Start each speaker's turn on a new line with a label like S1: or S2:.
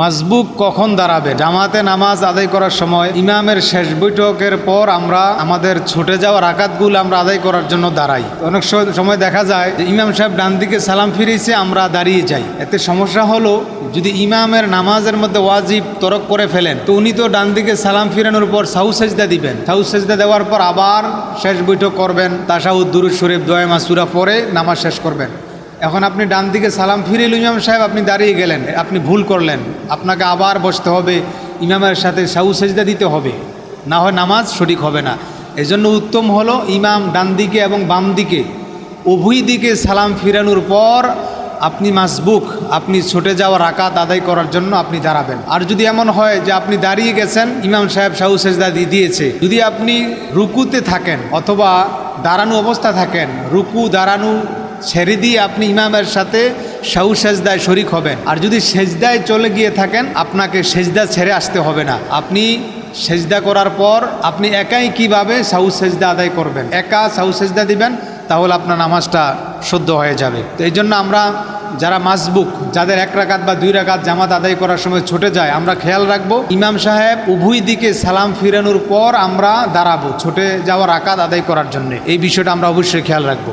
S1: মাসবুক কখন দাঁড়াবে? জামাতে নামাজ আদায় করার সময় ইমামের শেষ বৈঠকের পর আমরা আমাদের ছুটে যাওয়া রাকাতগুলো আমরা আদায় করার জন্য দাঁড়াই। অনেক সময় দেখা যায় যে ইমাম সাহেব ডান দিকে সালাম ফিরিয়েছে, আমরা দাঁড়িয়ে যাই। এতে সমস্যা হলো, যদি ইমামের নামাজের মধ্যে ওয়াজিব তরক করে ফেলেন, তো উনি তো ডান দিকে সালাম ফিরানোর পর সাউ সেজদা দিবেন। সাউ সেজদা দেওয়ার পর আবার শেষ বৈঠক করবেন তাসাউদ দুরুদ শরীফ দোয়া মাসুরা পরে নামাজ শেষ করবেন। এখন আপনি ডান দিকে সালাম ফিরিল ইমাম সাহেব, আপনি দাঁড়িয়ে গেলেন। আপনি ভুল করলেন। আপনাকে আবার বসতে হবে, ইমামের সাথে সাউ সেজদা দিতে হবে। না হয় নামাজ সঠিক হবে না। এজন্য উত্তম হলো ইমাম ডান দিকে এবং বাম দিকে। উভয় দিকে সালাম ফিরানোর পর আপনি মাসবুক, আপনি ছুটে যাওয়া রাকাত আদায় করার জন্য আপনি দাঁড়াবেন। আর যদি এমন হয় যে আপনি দাঁড়িয়ে গেছেন, ইমাম সাহেব সাহু সেজদা দিয়ে দিয়েছে। যদি আপনি রুকুতে থাকেন অথবা দাঁড়ানো অবস্থা থাকেন, রুকু, দাঁড়ানো ছেড়ে দিয়ে আপনি ইমামের সাথে সাউ সেজদায় শরিক হবেন। আর যদি সেজদায় চলে গিয়ে থাকেন, আপনাকে সেজদা ছেড়ে আসতে হবে না। আপনি সেজদা করার পর আপনি একাই কীভাবে সাউ সেজদা আদায় করবেন? একা সাউ সেজদা দিবেন, তাহলে আপনার নামাজটা শুদ্ধ হয়ে যাবে। তো এই জন্য আমরা যারা মাসবুক, যাদের এক রাকাত বা দুই রাকাত জামাত আদায় করার সময় ছুটে যায়, আমরা খেয়াল রাখব, ইমাম সাহেব উভয় দিকে সালাম ফিরানোর পর আমরা দাঁড়াবো ছুটে যাওয়ার রাকাত আদায় করার জন্য। এই বিষয়টা আমরা অবশ্যই খেয়াল রাখব।